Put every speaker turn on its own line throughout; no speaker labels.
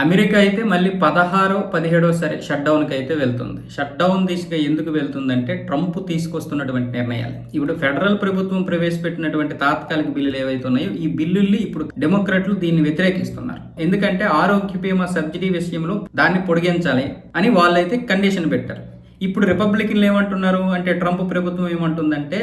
America అయితే మళ్ళీ పదహారో పదిహేడో సరే షట్ డౌన్కి అయితే వెళ్తుంది. షట్ డౌన్ దిశగా ఎందుకు వెళ్తుందంటే ట్రంప్ తీసుకొస్తున్నటువంటి నిర్ణయాలు. ఇప్పుడు ఫెడరల్ ప్రభుత్వం ప్రవేశపెట్టినటువంటి తాత్కాలిక బిల్లులు ఏవైతే ఉన్నాయో ఈ బిల్లుల్ని ఇప్పుడు డెమోక్రాట్లు దీన్ని వ్యతిరేకిస్తున్నారు. ఎందుకంటే ఆరోగ్య బీమా సబ్సిడీ విషయంలో దాన్ని పొడిగించాలి అని వాళ్ళైతే కండిషన్ పెట్టారు. ఇప్పుడు రిపబ్లికన్లు ఏమంటున్నారు అంటే ట్రంప్ ప్రభుత్వం ఏమంటుందంటే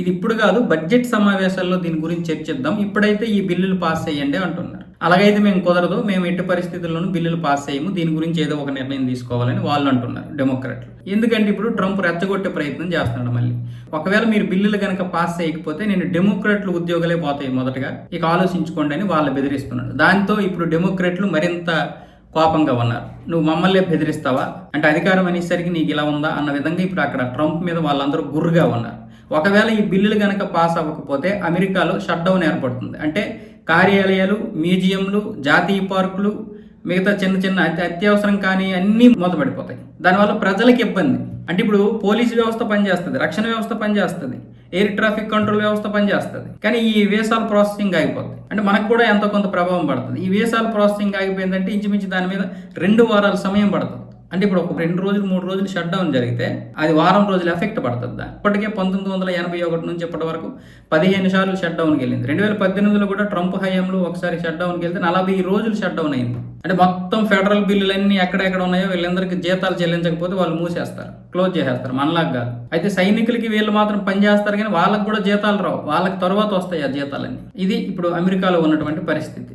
ఇది ఇప్పుడు కాదు బడ్జెట్ సమావేశాల్లో దీని గురించి చర్చిద్దాం ఇప్పుడైతే ఈ బిల్లులు పాస్ చేయండి అంటున్నారు. అలాగైతే మేము కుదరదు మేము ఎట్టి పరిస్థితుల్లోనూ బిల్లులు పాస్ చేయము దీని గురించి ఏదో ఒక నిర్ణయం తీసుకోవాలని వాళ్ళు అంటున్నారు డెమోక్రాట్లు ఎందుకంటే ఇప్పుడు ట్రంప్ రెచ్చగొట్టే ప్రయత్నం చేస్తున్నాడు మళ్ళీ. ఒకవేళ మీరు బిల్లులు కనుక పాస్ చేయకపోతే నేను డెమోక్రాట్లు ఉద్యోగాలే పోతాయి మొదటగా. ఇక ఆలోచించుకోండి అని వాళ్ళు బెదిరిస్తున్నాడు. దాంతో ఇప్పుడు డెమోక్రాట్లు మరింత కోపంగా ఉన్నారు. నువ్వు మమ్మల్ని బెదిరిస్తావా? అంటే అధికారం అనేసరికి నీకు ఇలా ఉందా? అన్న విధంగా ఇప్పుడు అక్కడ ట్రంప్ మీద వాళ్ళందరూ గుర్రుగా ఉన్నారు. ఒకవేళ ఈ బిల్లులు కనుక పాస్ అవ్వకపోతే అమెరికాలో షట్ డౌన్ ఏర్పడుతుంది. అంటే కార్యాలయాలు మ్యూజియంలు జాతీయ పార్కులు మిగతా చిన్న చిన్న అతి అత్యవసరం కానీ అన్నీ మూతపడిపోతాయి. దానివల్ల ప్రజలకు ఇబ్బంది. అంటే ఇప్పుడు పోలీసు వ్యవస్థ పనిచేస్తుంది రక్షణ వ్యవస్థ పనిచేస్తుంది ఎయిర్ ట్రాఫిక్ కంట్రోల్ వ్యవస్థ పనిచేస్తుంది. కానీ ఈ వీసాల ప్రాసెసింగ్ ఆగిపోతుంది అంటే మనకు కూడా ఎంతో కొంత ప్రభావం పడుతుంది. ఈ వీసాల ప్రాసెసింగ్ ఆగిపోయిందంటే ఇంచుమించు దాని మీద రెండు వారాల సమయం పడుతుంది. అంటే ఇప్పుడు ఒక రెండు రోజులు మూడు రోజులు షట్ డౌన్ జరిగితే అది వారం రోజులు ఎఫెక్ట్ పడుతుంది? ఇప్పటికే పంతొమ్మిది వందల ఎనభై ఒకటి నుంచి ఇప్పటి వరకు పదిహేను సార్లు షట్ డౌన్కి వెళ్ళింది. రెండు వేల పద్దెనిమిదిలో కూడా ట్రంప్ హయాంలో ఒకసారి షట్ డౌన్కి వెళ్తే నలభై రోజులు షట్ డౌన్ అయింది. అంటే మొత్తం ఫెడరల్ బిల్లులన్నీ ఎక్కడెక్కడ ఉన్నాయో వీళ్ళందరికీ జీతాలు చెల్లించకపోతే వాళ్ళు మూసేస్తారు. క్లోజ్ చేసేస్తారు మనలాగా కాదు. అయితే సైనికులకి వీళ్ళు మాత్రం పని చేస్తారు కానీ వాళ్ళకి కూడా జీతాలు రావు. వాళ్ళకి తర్వాత వస్తాయి ఆ జీతాలన్నీ. ఇది ఇప్పుడు అమెరికాలో ఉన్నటువంటి పరిస్థితి.